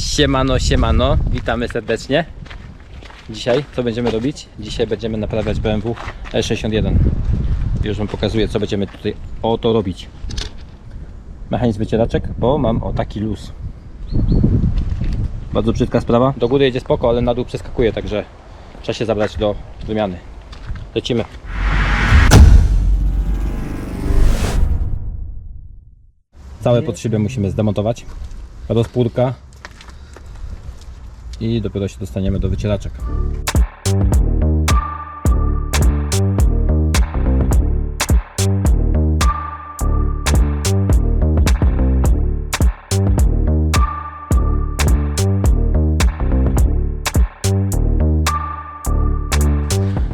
Siemano, siemano, witamy serdecznie. Dzisiaj co będziemy robić? Dzisiaj będziemy naprawiać BMW E61. Już Wam pokazuję, co będziemy tutaj oto robić. Mechanizm wycieraczek, bo mam o taki luz. Bardzo brzydka sprawa. Do góry jedzie spoko, ale na dół przeskakuje, także trzeba się zabrać do wymiany. Lecimy. Całe podszybie musimy zdemontować. Rozpórka. I dopiero się dostaniemy do wycieraczek.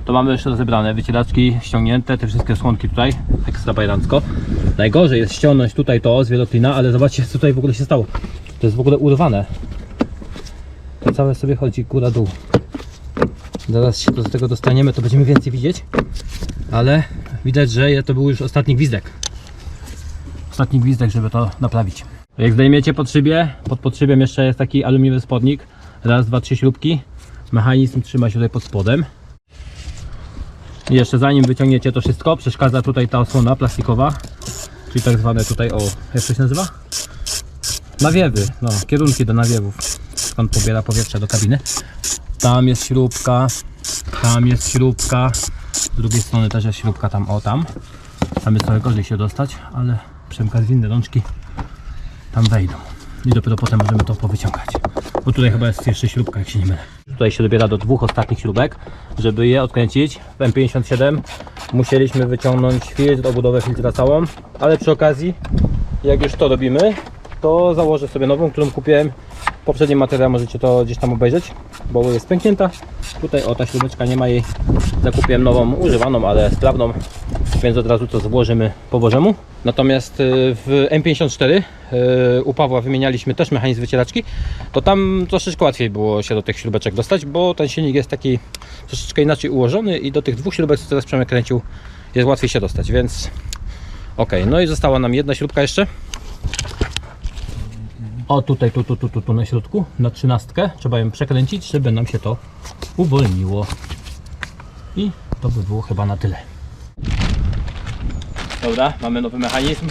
To mamy już rozebrane, wycieraczki ściągnięte, te wszystkie słonki tutaj, ekstra bajrancko. Najgorzej jest ściągnąć tutaj to z wieloklina, ale zobaczcie co tutaj w ogóle się stało. To jest w ogóle urwane. To całe sobie chodzi góra dół. Zaraz się do tego dostaniemy, to będziemy więcej widzieć. Ale widać, że to był już ostatni gwizdek. Ostatni gwizdek, żeby to naprawić. Jak zdejmiecie pod szybie, pod podszybiem jeszcze jest taki aluminiowy spodnik. Raz, dwa, trzy śrubki. Mechanizm trzyma się tutaj pod spodem. I jeszcze zanim wyciągniecie to wszystko, przeszkadza tutaj ta osłona plastikowa, czyli tak zwane tutaj, o, jak to się nazywa? Nawiewy, no, kierunki do nawiewów, skąd pobiera powietrze do kabiny. Tam jest śrubka, tam jest śrubka, z drugiej strony też jest śrubka tam, o tam. Tam jest trochę gorzej się dostać, ale przemkać w inne rączki tam wejdą. I dopiero potem możemy to powyciągać. Bo tutaj chyba jest jeszcze śrubka, jak się nie mylę. Tutaj się dobiera do dwóch ostatnich śrubek. Żeby je odkręcić w M57 musieliśmy wyciągnąć filtr, obudowę filtra całą, ale przy okazji, jak już to robimy, to założę sobie nową, którą kupiłem. Poprzedni materiał możecie to gdzieś tam obejrzeć, bo jest pęknięta. Tutaj o ta śrubeczka nie ma jej. Zakupiłem nową, używaną, ale sprawną, więc od razu to złożymy po Bożemu. Natomiast y, w M54 y, u Pawła wymienialiśmy też mechanizm wycieraczki, to tam troszeczkę łatwiej było się do tych śrubeczek dostać, bo ten silnik jest taki troszeczkę inaczej ułożony i do tych dwóch śrubek, co teraz Przemek kręcił, jest łatwiej się dostać, więc ok. No i została nam jedna śrubka jeszcze. O tutaj, tu, tu, tu, tu, tu na środku, na trzynastkę. Trzeba ją przekręcić, żeby nam się to uwolniło. I to by było chyba na tyle. Dobra, mamy nowy mechanizm.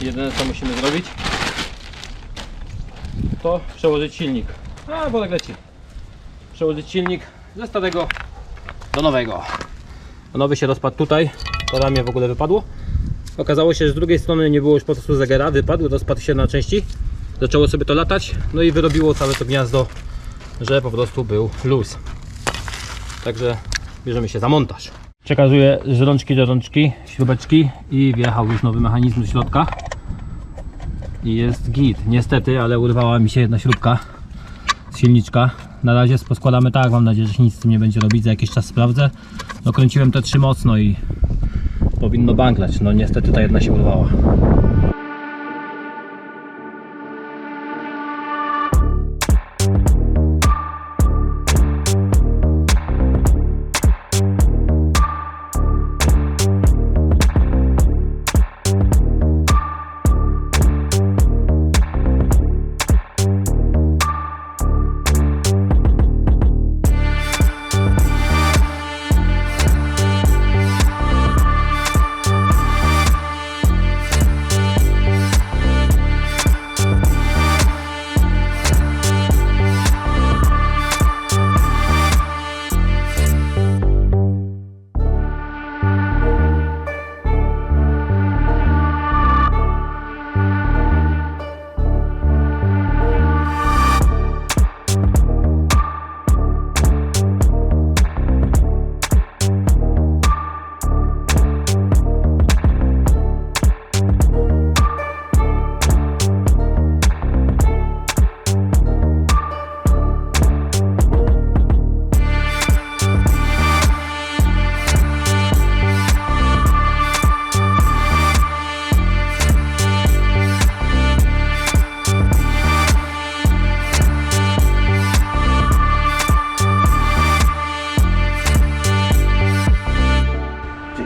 Jedyne co musimy zrobić to przełożyć silnik. A, bo tak leci. Przełożyć silnik ze starego do nowego. Nowy się rozpadł tutaj, to ramię w ogóle wypadło. Okazało się, że z drugiej strony nie było już po prostu zegera, wypadł, rozpadł się na części. Zaczęło sobie to latać, no i wyrobiło całe to gniazdo, że po prostu był luz. Także bierzemy się za montaż. Przekazuję z rączki do rączki śrubeczki i wjechał już nowy mechanizm do środka. I jest git. Niestety, ale urwała mi się jedna śrubka z silniczka. Na razie poskładamy tak, mam nadzieję, że się nic z tym nie będzie robić. Za jakiś czas sprawdzę. No kręciłem te trzy mocno i powinno banklać. No niestety ta jedna się urwała.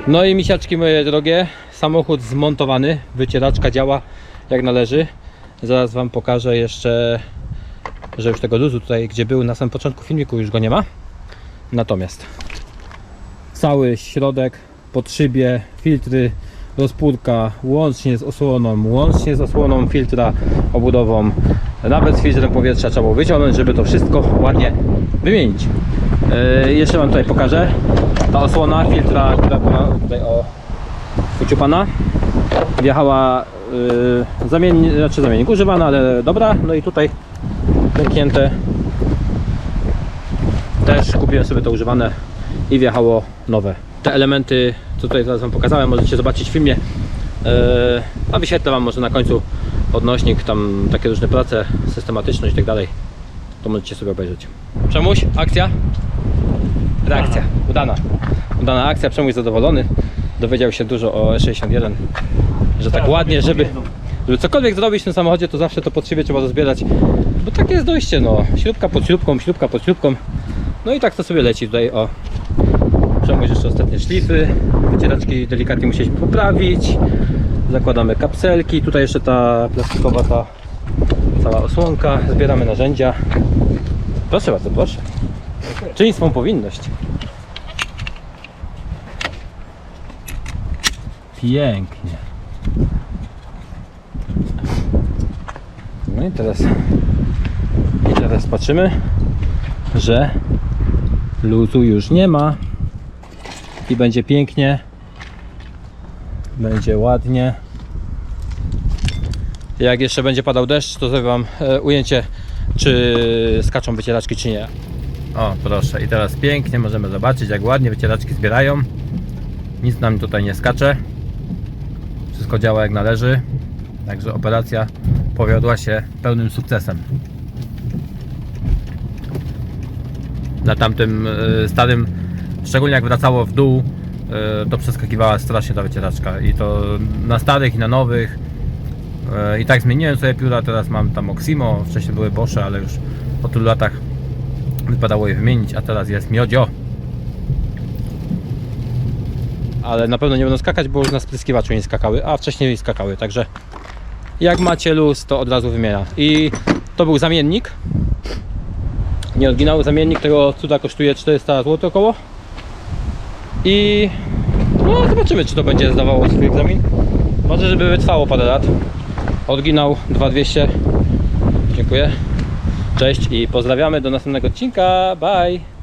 No i misiaczki moje drogie, samochód zmontowany, wycieraczka działa jak należy. Zaraz Wam pokażę jeszcze że już tego luzu tutaj, gdzie był na samym początku filmiku, już go nie ma. Natomiast cały środek pod szybie, filtry, rozpórka, łącznie z osłoną, łącznie z osłoną filtra, obudową, nawet z filtrem powietrza trzeba było wyciągnąć, żeby to wszystko ładnie wymienić. Yy, jeszcze Wam tutaj pokażę. Ta osłona filtra, która była tutaj o uciupana, wjechała yy, zamiennik, znaczy zamiennik używana, ale dobra. No i tutaj pęknięte. Też kupiłem sobie to używane i wjechało nowe. Te elementy, co tutaj teraz Wam pokazałem, możecie zobaczyć w filmie. Yy, a wyświetlę Wam może na końcu odnośnik, tam takie różne prace, systematyczność i tak dalej. To możecie sobie obejrzeć. Przemuś, akcja? Reakcja, udana. Udana akcja, Przemuś zadowolony. Dowiedział się dużo o E61, że tak ładnie, żeby, żeby cokolwiek zrobić w tym samochodzie, to zawsze to pod siebie trzeba rozbierać. Bo takie jest dojście, no. Śrubka pod śrubką, śrubka pod śrubką. No i tak to sobie leci tutaj, o. Przemuś jeszcze ostatnie szlify. Wycieraczki delikatnie musieliśmy poprawić. Zakładamy kapselki. Tutaj jeszcze ta plastikowa ta cała osłonka. Zbieramy narzędzia. Proszę bardzo, proszę. Czyń swą powinność. Pięknie. No i teraz i teraz patrzymy, że luzu już nie ma i będzie pięknie. Będzie ładnie. Jak jeszcze będzie padał deszcz to zrobię wam e, ujęcie czy skaczą wycieraczki czy nie. O proszę. I teraz pięknie możemy zobaczyć jak ładnie wycieraczki zbierają. Nic nam tutaj nie skacze. Wszystko działa jak należy. Także operacja powiodła się pełnym sukcesem. Na tamtym e, starym, szczególnie jak wracało w dół, e, to przeskakiwała strasznie ta wycieraczka. I to na starych i na nowych. E, i tak zmieniłem sobie pióra, teraz mam tam Oximo, wcześniej były Bosze, ale już po tylu latach wypadało je wymienić, a teraz jest Miodzio. Ale na pewno nie będą skakać, bo już na spryskiwaczu nie skakały, a wcześniej skakały, także jak macie luz, to od razu wymienia. I to był zamiennik. Nie zamiennik tego cuda kosztuje 400 zł około i no zobaczymy czy to będzie zdawało swój egzamin. Może żeby wytrwało parę lat. Oryginał 2200 dziękuję. Cześć i pozdrawiamy. Do następnego odcinka. Bye